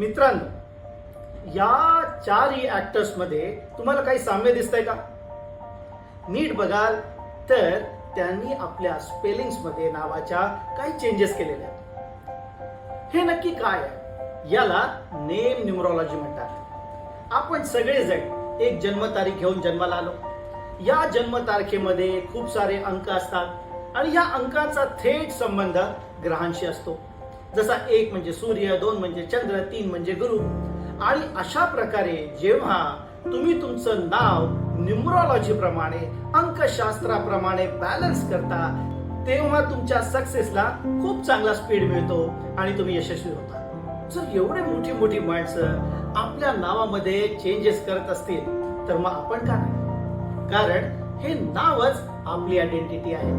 मित्रांनो या चारही ऍक्टर्समध्ये तुम्हाला काही साम्य दिसतंय का? नीट बघाल तर त्यांनी आपल्या स्पेलिंग्समध्ये नावाच्या काही चेंजेस केलेल्या आहेत. हे नक्की काय आहे? याला नेम न्युमरॉलॉजी म्हणतात. आपण सगळेजण एक जन्मतारीख घेऊन जन्माला आलो. या जन्मतारखेमध्ये खूप सारे अंक असतात आणि या अंकाचा थेट संबंध ग्रहांशी असतो. जसा एक म्हणजे सूर्य दोन म्हणजे चंद्र तीन म्हणजे गुरु. आणि अशा प्रकारे जेव्हा तुम्ही तुमचं नाव न्यूमरॉलॉजी प्रमाणे अंकशास्त्राप्रमाणे बॅलन्स करता तेव्हा तुमच्या सक्सेसला खूप चांगला स्पीड मिळतो आणि तुम्ही यशस्वी होता. जर एवढे मोठी मोठी माणसं आपल्या नावामध्ये चेंजेस करत असतील तर मग आपण का नाही? कारण हे नावच आपली आयडेंटिटी आहे.